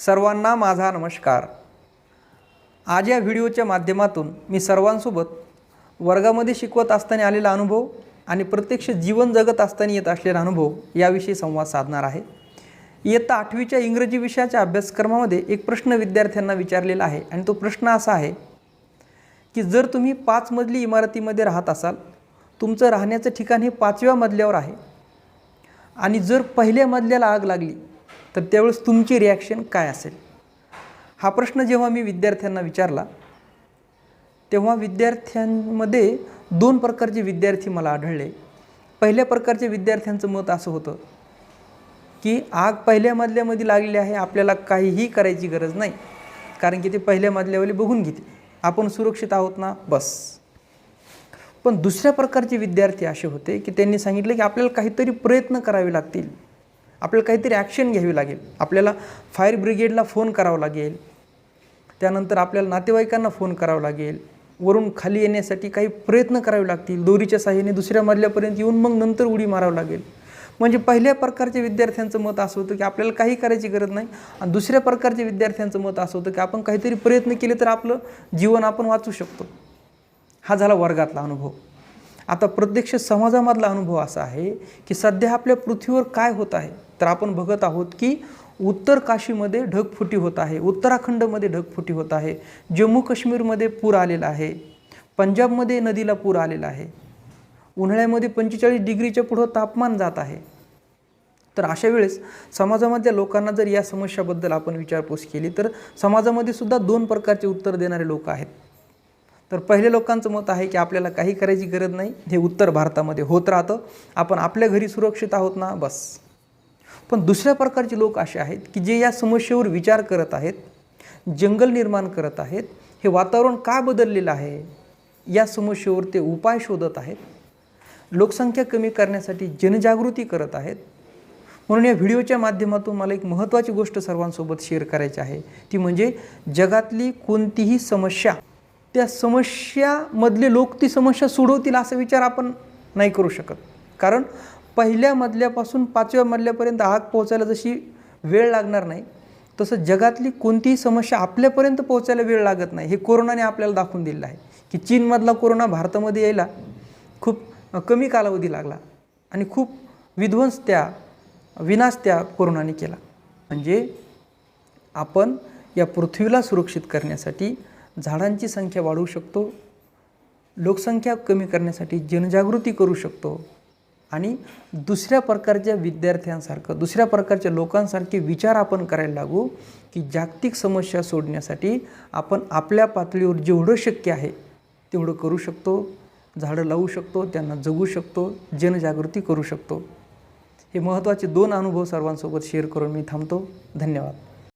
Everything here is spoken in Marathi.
सर्वांना माझा नमस्कार. आज या व्हिडिओच्या माध्यमातून मी सर्वांसोबत वर्गामध्ये शिकवत असताना आलेला अनुभव आणि प्रत्यक्ष जीवन जगत असताना येत असलेला अनुभव याविषयी संवाद साधणार आहे. इयत्ता आठवीच्या इंग्रजी विषयाच्या अभ्यासक्रमामध्ये एक प्रश्न विद्यार्थ्यांना विचारलेला आहे आणि तो प्रश्न असा आहे की जर तुम्ही पाच मजली इमारतीमध्ये राहत असाल तुमचं राहण्याचं ठिकाण हे पाचव्या मजल्यावर आहे. आणि जर पहिल्या मजल्याला आग लागली तर त्यावेळेस तुमची रिॲक्शन काय असेल? हा प्रश्न जेव्हा मी विद्यार्थ्यांना विचारला तेव्हा विद्यार्थ्यांमध्ये दोन प्रकारचे विद्यार्थी मला आढळले. पहिल्या प्रकारच्या विद्यार्थ्यांचं मत असं होतं की आग पहिल्या मजल्यामध्ये लागलेली आहे आपल्याला काहीही करायची गरज नाही. कारण की ते पहिल्या मजल्यावाले बघून घेते आपण सुरक्षित आहोत ना? बस. पण दुसऱ्या प्रकारचे विद्यार्थी असे होते की त्यांनी सांगितलं की आपल्याला काहीतरी प्रयत्न करावे लागतील. आपल्याला काहीतरी ॲक्शन घ्यावी लागेल. आपल्याला फायर ब्रिगेडला फोन करावा लागेल. त्यानंतर आपल्याला नातेवाईकांना फोन करावा लागेल. वरून खाली येण्यासाठी काही प्रयत्न करावे लागतील. दोरीच्या साह्याने दुसऱ्या मजल्यापर्यंत येऊन मग नंतर उडी मारावं लागेल. म्हणजे पहिल्या प्रकारच्या विद्यार्थ्यांचं मत असं होतं की आपल्याला काही करायची गरज नाही. आणि दुसऱ्या प्रकारच्या विद्यार्थ्यांचं मत असं होतं की आपण काहीतरी प्रयत्न केले तर आपलं जीवन आपण वाचू शकतो. हा झाला वर्गातला अनुभव. आता प्रत्यक्ष समाजामधला अनुभव असा आहे की सध्या आपल्या पृथ्वीवर काय होत आहे? तर आपण बघत आहोत की उत्तर काशीमध्ये ढगफुटी होत आहे उत्तराखंडमध्ये ढगफुटी होत आहे जम्मू काश्मीरमध्ये पूर आलेला आहे पंजाबमध्ये नदीला पूर आलेला आहे उन्हाळ्यामध्ये पंचेचाळीस डिग्रीच्या पुढं तापमान जात आहे. तर अशा वेळेस समाजामधल्या लोकांना जर या समस्याबद्दल आपण विचारपूस केली तर समाजामध्ये सुद्धा दोन प्रकारचे उत्तर देणारे लोक आहेत. तर पहिले लोकांचं मत आहे की आपल्याला काही करायची गरज नाही. हे उत्तर भारतामध्ये होत राहतं. आपण आपल्या घरी सुरक्षित आहोत ना? बस. पण दुसऱ्या प्रकारचे लोक असे आहेत की जे या समस्येवर विचार करत आहेत जंगल निर्माण करत आहेत. हे वातावरण का बदललेलं आहे? या समस्येवर ते उपाय शोधत आहेत. लोकसंख्या कमी करण्यासाठी जनजागृती करत आहेत. म्हणून या व्हिडिओच्या माध्यमातून मला एक महत्त्वाची गोष्ट सर्वांसोबत शेअर करायची आहे. ती म्हणजे जगातली कोणतीही समस्या त्या समस्यामधले लोक ती समस्या सोडवतील असा विचार आपण नाही करू शकत. कारण पहिल्या मधल्यापासून पाचव्या मजल्यापर्यंत आग पोहोचायला जशी वेळ लागणार नाही तसं जगातली कोणतीही समस्या आपल्यापर्यंत पोहोचायला वेळ लागत नाही हे कोरोनाने आपल्याला दाखवून दिलेलं आहे. की चीनमधला कोरोना भारतामध्ये यायला खूप कमी कालावधी लागला आणि खूप विध्वंस त्या विनाश त्या कोरोनाने केला. म्हणजे आपण या पृथ्वीला सुरक्षित करण्यासाठी झाडांची संख्या वाढवू शकतो लोकसंख्या कमी करण्यासाठी जनजागृती करू शकतो आणि दुसऱ्या प्रकारच्या विद्यार्थ्यांसारखं दुसऱ्या प्रकारच्या लोकांसारखे विचार आपण करायला लागू की जागतिक समस्या सोडण्यासाठी आपण आपल्या पातळीवर जेवढं शक्य आहे तेवढं करू शकतो झाडं लावू शकतो त्यांना जगू शकतो जनजागृती करू शकतो. हे महत्त्वाचे दोन अनुभव सर्वांसोबत शेअर करून मी थांबतो. धन्यवाद.